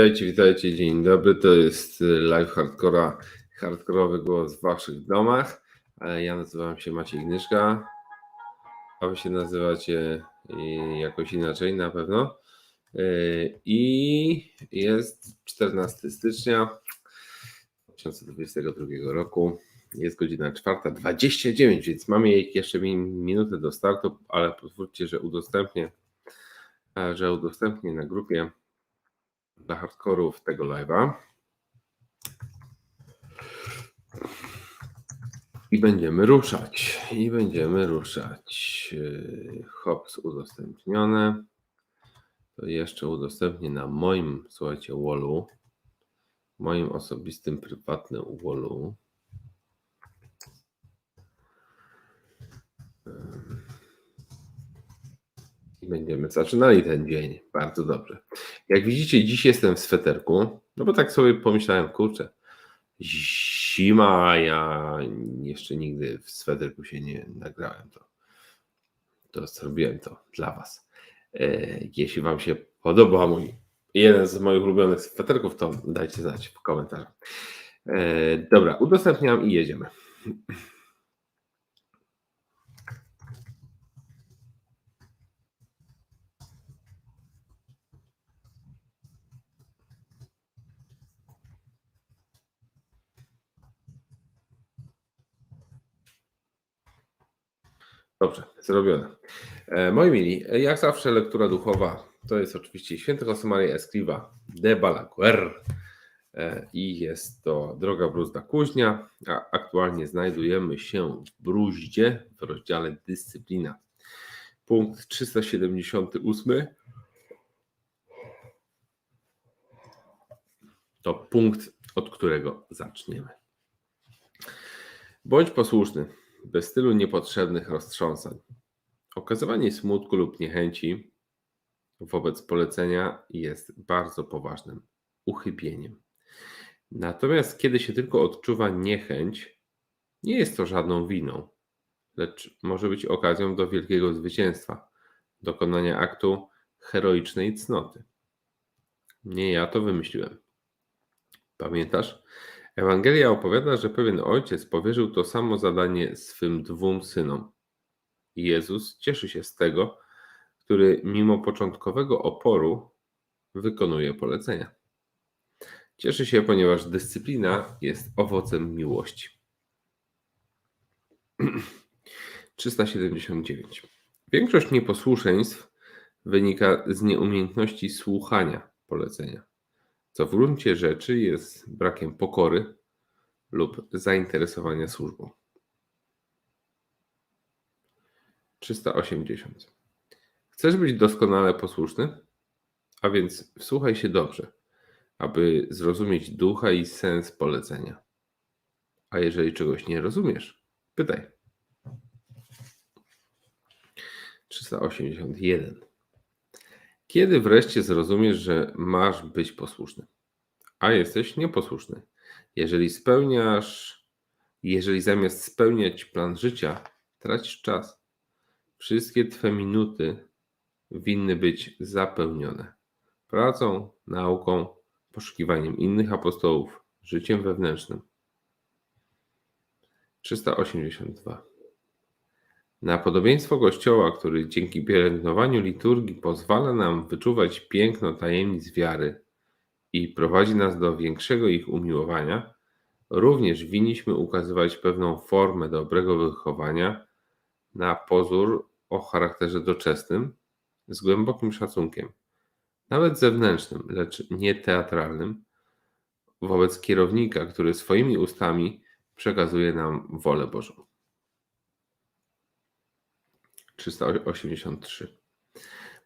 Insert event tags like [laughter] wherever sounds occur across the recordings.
Witajcie, witajcie, dzień dobry. To jest live hardcora, hardkorowy głos w waszych domach. E, Ja nazywam się Maciej Gnyszka, a wy się nazywacie y, jakoś inaczej na pewno. Y, I jest 14 stycznia 2022 roku. Jest godzina 4.29, więc mamy jeszcze mi- minutę do startu, ale pozwólcie, że udostępnię, e, że udostępnię na grupie dla hardkorów tego live'a. I będziemy ruszać. I będziemy ruszać. Yy, Hops udostępnione. To jeszcze udostępnię na moim, słuchajcie, wallu. Moim osobistym, prywatnym wallu. Ym. I będziemy zaczynali ten dzień. Bardzo dobrze. Jak widzicie, dziś jestem w sweterku, no bo tak sobie pomyślałem, kurczę, zima, ja jeszcze nigdy w sweterku się nie nagrałem, to, to zrobiłem to dla Was. E, Jeśli Wam się podoba mój jeden z moich ulubionych sweterków, to dajcie znać w komentarzu. E, Dobra, udostępniam i jedziemy. Dobrze, zrobione. E, moi mili, jak zawsze lektura duchowa to jest oczywiście Świętego Maria Escriva de Balaguer e, i jest to Droga Bruzda Kuźnia, a aktualnie znajdujemy się w Bruździe w rozdziale Dyscyplina. Punkt 378 to punkt, od którego zaczniemy. Bądź posłuszny, bez stylu niepotrzebnych roztrząsań. Okazywanie smutku lub niechęci wobec polecenia jest bardzo poważnym uchybieniem. Natomiast kiedy się tylko odczuwa niechęć, nie jest to żadną winą, lecz może być okazją do wielkiego zwycięstwa, dokonania aktu heroicznej cnoty. Nie ja to wymyśliłem. Pamiętasz? Ewangelia opowiada, że pewien ojciec powierzył to samo zadanie swym dwóm synom. Jezus cieszy się z tego, który mimo początkowego oporu wykonuje polecenia. Cieszy się, ponieważ dyscyplina jest owocem miłości. [clears throat] 379. Większość nieposłuszeństw wynika z nieumiejętności słuchania polecenia co w gruncie rzeczy jest brakiem pokory lub zainteresowania służbą. 380. Chcesz być doskonale posłuszny? A więc wsłuchaj się dobrze, aby zrozumieć ducha i sens polecenia. A jeżeli czegoś nie rozumiesz, pytaj. 381. Kiedy wreszcie zrozumiesz, że masz być posłuszny, a jesteś nieposłuszny? Jeżeli spełniasz, jeżeli zamiast spełniać plan życia, tracisz czas, wszystkie twe minuty winny być zapełnione pracą, nauką, poszukiwaniem innych apostołów, życiem wewnętrznym. 382. Na podobieństwo Kościoła, który dzięki pielęgnowaniu liturgii pozwala nam wyczuwać piękno tajemnic wiary i prowadzi nas do większego ich umiłowania, również winniśmy ukazywać pewną formę dobrego wychowania na pozór o charakterze doczesnym, z głębokim szacunkiem, nawet zewnętrznym, lecz nie teatralnym, wobec kierownika, który swoimi ustami przekazuje nam wolę Bożą. 383.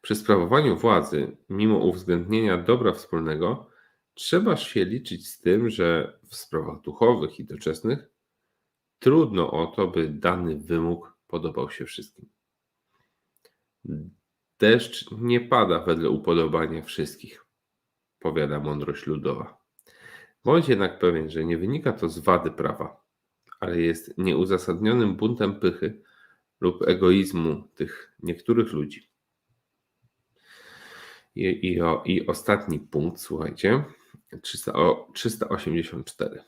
Przy sprawowaniu władzy, mimo uwzględnienia dobra wspólnego, trzeba się liczyć z tym, że w sprawach duchowych i doczesnych trudno o to, by dany wymóg podobał się wszystkim. Deszcz nie pada wedle upodobania wszystkich, powiada mądrość ludowa. Bądź jednak pewien, że nie wynika to z wady prawa, ale jest nieuzasadnionym buntem pychy lub egoizmu tych niektórych ludzi. I, i, o, I ostatni punkt, słuchajcie, 300, o, 384.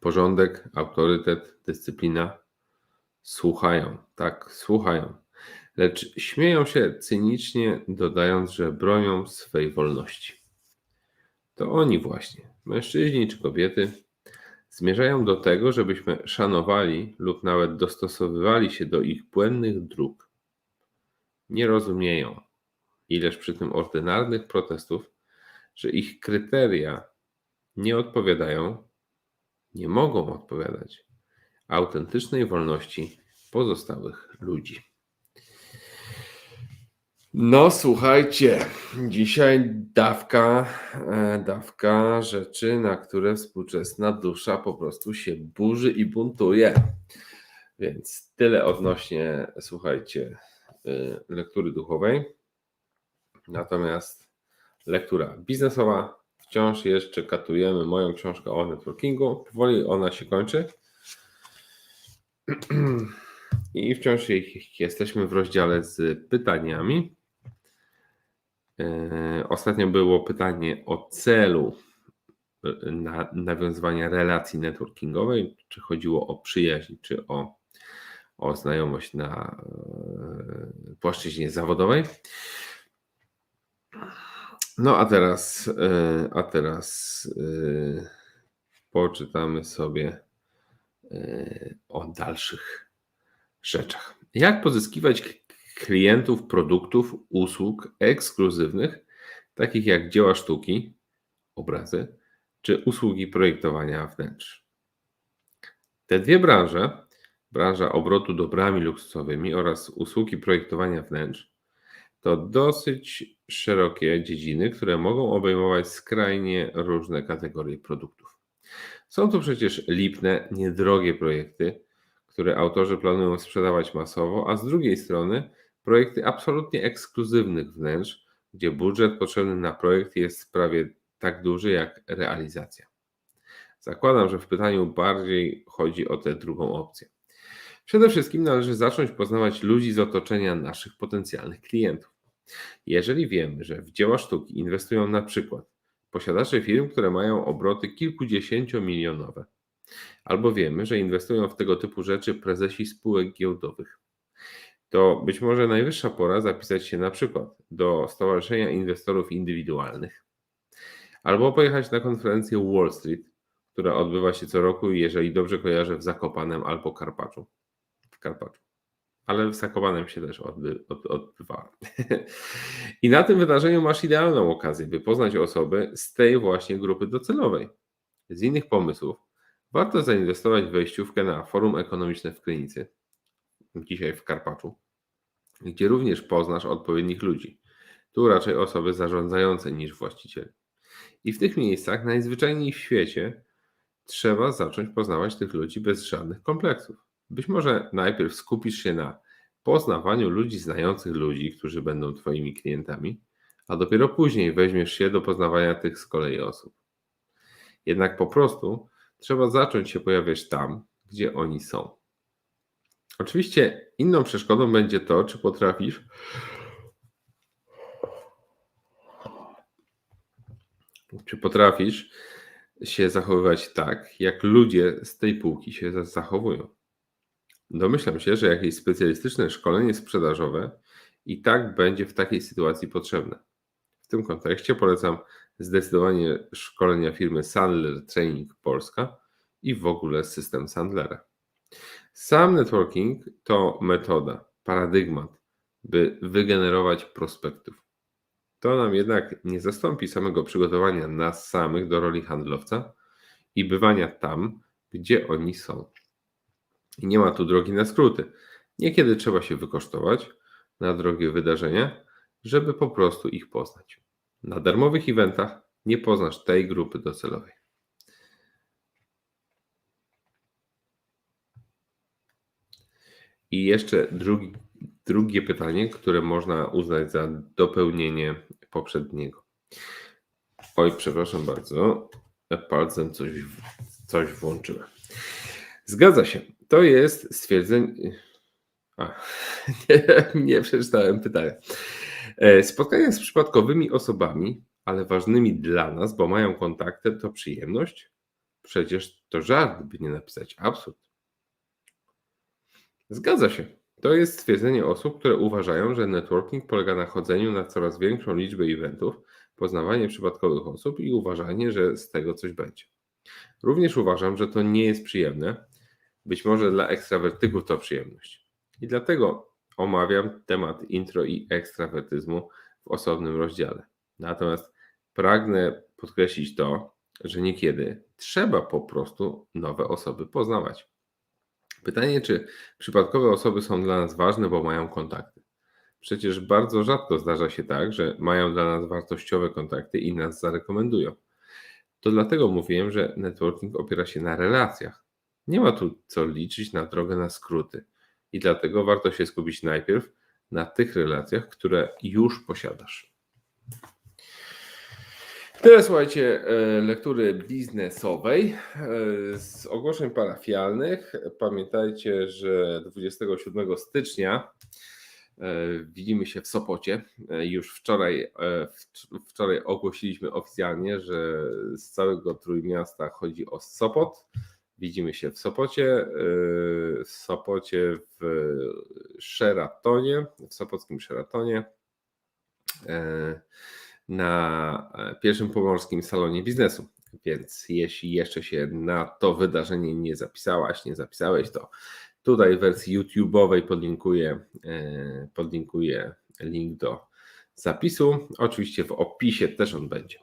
Porządek, autorytet, dyscyplina słuchają, tak, słuchają, lecz śmieją się cynicznie, dodając, że bronią swej wolności. To oni właśnie, mężczyźni czy kobiety, zmierzają do tego, żebyśmy szanowali lub nawet dostosowywali się do ich błędnych dróg. Nie rozumieją, ileż przy tym ordynarnych protestów, że ich kryteria nie odpowiadają, nie mogą odpowiadać autentycznej wolności pozostałych ludzi. No słuchajcie, dzisiaj dawka, e, dawka rzeczy, na które współczesna dusza po prostu się burzy i buntuje. Więc tyle odnośnie, słuchajcie, y, lektury duchowej. Natomiast lektura biznesowa, wciąż jeszcze katujemy moją książkę o networkingu. Powoli ona się kończy. [clears throat] I wciąż jesteśmy w rozdziale z pytaniami. E, ostatnio było pytanie o celu e, na, nawiązywania relacji networkingowej, czy chodziło o przyjaźń, czy o, o znajomość na e, płaszczyźnie zawodowej. No a teraz, a teraz poczytamy sobie o dalszych rzeczach. Jak pozyskiwać klientów produktów, usług ekskluzywnych, takich jak dzieła sztuki, obrazy, czy usługi projektowania wnętrz. Te dwie branże, branża obrotu dobrami luksusowymi oraz usługi projektowania wnętrz, to dosyć szerokie dziedziny, które mogą obejmować skrajnie różne kategorie produktów. Są to przecież lipne, niedrogie projekty, które autorzy planują sprzedawać masowo, a z drugiej strony projekty absolutnie ekskluzywnych wnętrz, gdzie budżet potrzebny na projekt jest prawie tak duży jak realizacja. Zakładam, że w pytaniu bardziej chodzi o tę drugą opcję. Przede wszystkim należy zacząć poznawać ludzi z otoczenia naszych potencjalnych klientów. Jeżeli wiemy, że w dzieła sztuki inwestują na przykład posiadacze firm, które mają obroty kilkudziesięciomilionowe, albo wiemy, że inwestują w tego typu rzeczy prezesi spółek giełdowych, to być może najwyższa pora zapisać się na przykład do Stowarzyszenia Inwestorów Indywidualnych albo pojechać na konferencję Wall Street, która odbywa się co roku, jeżeli dobrze kojarzę, w Zakopanem albo Karpaczu. W Karpaczu. Ale w Zakopanem się też odby, od. [laughs] I na tym wydarzeniu masz idealną okazję, by poznać osoby z tej właśnie grupy docelowej. Z innych pomysłów warto zainwestować w wejściówkę na Forum Ekonomiczne w Krynicy, dzisiaj w Karpaczu, gdzie również poznasz odpowiednich ludzi. Tu raczej osoby zarządzające niż właściciele. I w tych miejscach najzwyczajniej w świecie trzeba zacząć poznawać tych ludzi bez żadnych kompleksów. Być może najpierw skupisz się na poznawaniu ludzi znających ludzi, którzy będą Twoimi klientami, a dopiero później weźmiesz się do poznawania tych z kolei osób. Jednak po prostu trzeba zacząć się pojawiać tam, gdzie oni są. Oczywiście inną przeszkodą będzie to, czy potrafisz czy potrafisz się zachowywać tak, jak ludzie z tej półki się zachowują. Domyślam się, że jakieś specjalistyczne szkolenie sprzedażowe i tak będzie w takiej sytuacji potrzebne. W tym kontekście polecam zdecydowanie szkolenia firmy Sandler Training Polska i w ogóle system Sandlera. Sam networking to metoda, paradygmat, by wygenerować prospektów. To nam jednak nie zastąpi samego przygotowania nas samych do roli handlowca i bywania tam, gdzie oni są. I nie ma tu drogi na skróty. Niekiedy trzeba się wykosztować na drogie wydarzenia, żeby po prostu ich poznać. Na darmowych eventach nie poznasz tej grupy docelowej. I jeszcze drugi, drugie pytanie, które można uznać za dopełnienie poprzedniego. Oj, przepraszam bardzo, palcem coś, coś włączyłem. Zgadza się. To jest stwierdzenie. A, [laughs] nie, nie przeczytałem pytania. E, Spotkania z przypadkowymi osobami, ale ważnymi dla nas, bo mają kontakty, to przyjemność? Przecież to żart, by nie napisać absurd. Zgadza się. To jest stwierdzenie osób, które uważają, że networking polega na chodzeniu na coraz większą liczbę eventów, poznawanie przypadkowych osób i uważanie, że z tego coś będzie. Również uważam, że to nie jest przyjemne. Być może dla ekstrawertyków to przyjemność. I dlatego omawiam temat intro i ekstrawertyzmu w osobnym rozdziale. Natomiast pragnę podkreślić to, że niekiedy trzeba po prostu nowe osoby poznawać. Pytanie, czy przypadkowe osoby są dla nas ważne, bo mają kontakty. Przecież bardzo rzadko zdarza się tak, że mają dla nas wartościowe kontakty i nas zarekomendują. To dlatego mówiłem, że networking opiera się na relacjach. Nie ma tu co liczyć na drogę na skróty. I dlatego warto się skupić najpierw na tych relacjach, które już posiadasz. Tyle słuchajcie, e, lektury biznesowej. E, Z ogłoszeń parafialnych pamiętajcie, że 27 stycznia e, widzimy się w Sopocie. Już wczoraj, wcz- wczoraj ogłosiliśmy oficjalnie, że z całego Trójmiasta chodzi o Sopot. Widzimy się w Sopocie, w Sopocie w Szeratonie, w Sopockim Szeratonie. Na e, pierwszym pomorskim salonie biznesu. Więc jeśli jeszcze się na to wydarzenie nie zapisałaś, nie zapisałeś, to tutaj w wersji YouTube'owej podlinkuję, e, podlinkuję link do zapisu. Oczywiście w opisie też on będzie.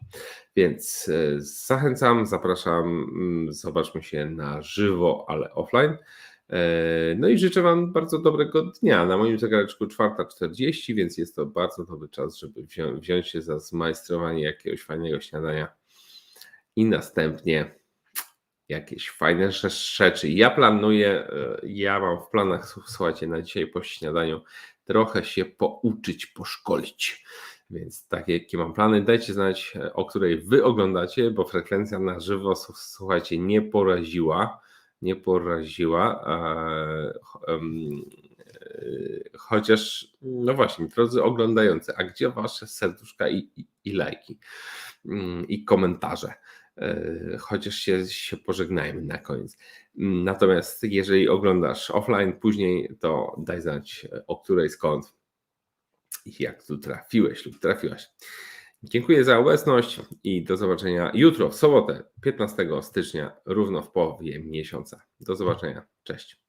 Więc e, zachęcam, zapraszam, mm, zobaczmy się na żywo, ale offline. E, No i życzę Wam bardzo dobrego dnia. Na moim zegareczku 4.40, więc jest to bardzo dobry czas, żeby wzią- wziąć się za zmajstrowanie jakiegoś fajnego śniadania i następnie jakieś fajne rze- rzeczy. Ja planuję, e, ja mam w planach, słu- słuchajcie, na dzisiaj po śniadaniu trochę się pouczyć, poszkolić. Więc takie jakie mam plany, dajcie znać, e, o której Wy oglądacie, bo frekwencja na żywo, słuchajcie, nie poraziła nie poraziła. e, Chociaż, no właśnie, drodzy oglądający, a gdzie wasze serduszka i, i, i lajki Mm, i komentarze? E, Chociaż się, się pożegnajmy na koniec. Natomiast jeżeli oglądasz offline później, to daj znać o której skąd i jak tu trafiłeś lub trafiłaś. Dziękuję za obecność i do zobaczenia jutro, w sobotę, 15 stycznia, równo w połowie miesiąca. Do zobaczenia. Cześć.